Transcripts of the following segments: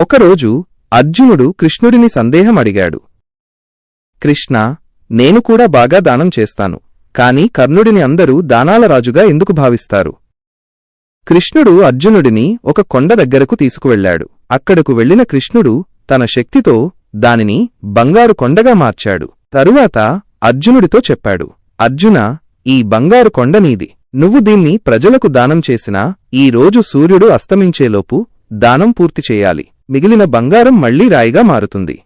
ఒకరోజు అర్జునుడు కృష్ణుడిని సందేహం అడిగాడు కృష్ణ నేను కూడా బాగా దానం చేస్తాను కాని కర్ణుడిని అందరూ దానాల రాజుగా ఎందుకు భావిస్తారు కృష్ణుడు అర్జునుడిని ఒక కొండ దగ్గరకు తీసుకువెళ్ళాడు. అక్కడకు వెళ్ళిన కృష్ణుడు తన శక్తితో దానిని బంగారు కొండగా మార్చాడు. తరువాత అర్జునుడితో చెప్పాడు అర్జున ఈ బంగారు కొండ నీది. నువ్వు దీన్ని ప్రజలకు దానం చేసినా ఈ రోజు సూర్యుడు అస్తమించేలోపు దానం పూర్తి చేయాలి. మిగిలిన బంగారం మళ్ళీ రాయిగా మారుతుంది.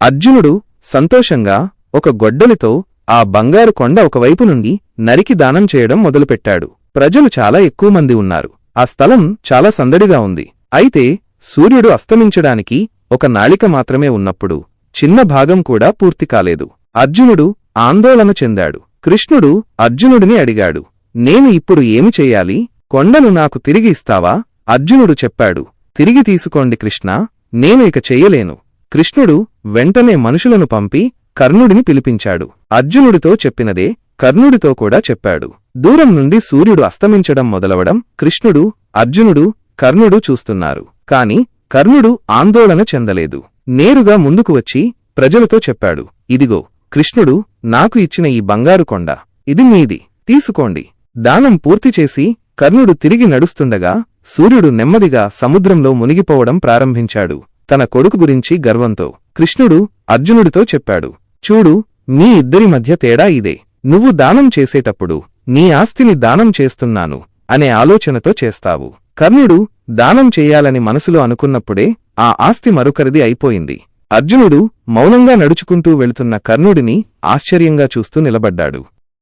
అర్జునుడు సంతోషంగా ఒక గొడ్డలితో ఆ బంగారు కొండ ఒకవైపు నుండి నరికి దానం చేయడం మొదలుపెట్టాడు. ప్రజలు చాలా ఎక్కువ మంది ఉన్నారు. ఆ స్థలం చాలా సందడిగా ఉంది. అయితే సూర్యుడు అస్తమించడానికి ఒక నాళిక మాత్రమే ఉన్నప్పుడు చిన్న భాగం కూడా పూర్తి కాలేదు. అర్జునుడు ఆందోళన చెందాడు. కృష్ణుడు అర్జునుడిని అడిగాడు నేను ఇప్పుడు ఏమి చెయ్యాలి కొండను నాకు తిరిగి ఇస్తావా? అర్జునుడు చెప్పాడు తిరిగి తీసుకోండి కృష్ణ నేను ఇక చెయ్యలేను కృష్ణుడు వెంటనే మనుషులను పంపి కర్ణుడిని పిలిపించాడు. అర్జునుడితో చెప్పినదే కర్ణుడితో కూడా చెప్పాడు. దూరం నుండి సూర్యుడు అస్తమించడం మొదలవడం కృష్ణుడు అర్జునుడు కర్ణుడు చూస్తున్నారు. కాని కర్ణుడు ఆందోళన చెందలేదు. నేరుగా ముందుకు వచ్చి ప్రజలతో చెప్పాడు. ఇదిగో కృష్ణుడు నాకు ఇచ్చిన ఈ బంగారు కొండ. ఇది మీది. తీసుకోండి. దానం పూర్తి చేసి కర్ణుడు తిరిగి నడుస్తుండగా సూర్యుడు నెమ్మదిగా సముద్రంలో మునిగిపోవడం ప్రారంభించాడు. తన కొడుకు గురించి గర్వంతో కృష్ణుడు అర్జునుడితో చెప్పాడు చూడు మీ ఇద్దరి మధ్య తేడా ఇదే. నువ్వు దానం చేసేటప్పుడు నీ ఆస్తిని దానం చేస్తున్నాను అనే ఆలోచనతో చేస్తావు. కర్ణుడు దానం చెయ్యాలని మనసులో అనుకున్నప్పుడే ఆ ఆస్తి మరొకరిది అయిపోయింది. అర్జునుడు మౌనంగా నడుచుకుంటూ వెళుతున్న కర్ణుడిని ఆశ్చర్యంగా చూస్తూ నిలబడ్డాడు.